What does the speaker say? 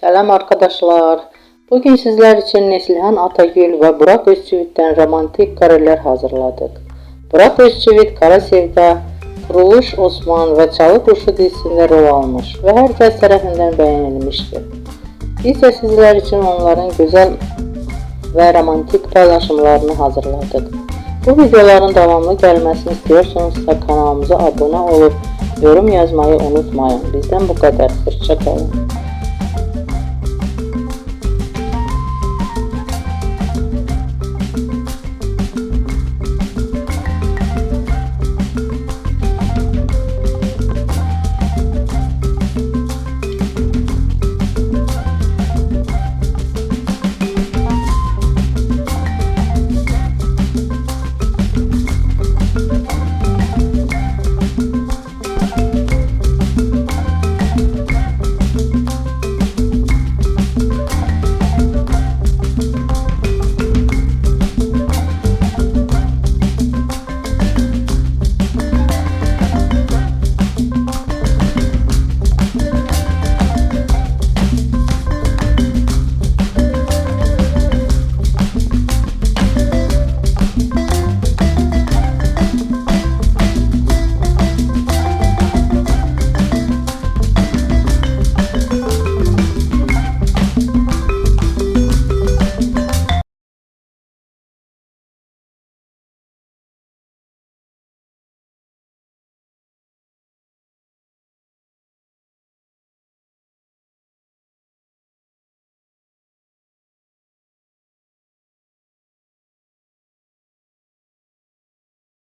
Selam arkadaşlar. Bugün sizler için Neslihan Atagül ve Burak Özçivit'ten romantik kareler hazırladık. Burak Özçivit, Kara Sevda, Kuruluş Osman ve Çalı Kuşu dizisinde rol almış ve herkes tarafından beğenilmiştir. Biz de sizler için onların güzel ve romantik paylaşımlarını hazırladık. Bu videoların devamlı gelmesini istiyorsanız da kanalımıza abone olup yorum yazmayı unutmayın. Bizden bu kadar. Hoşçakalın.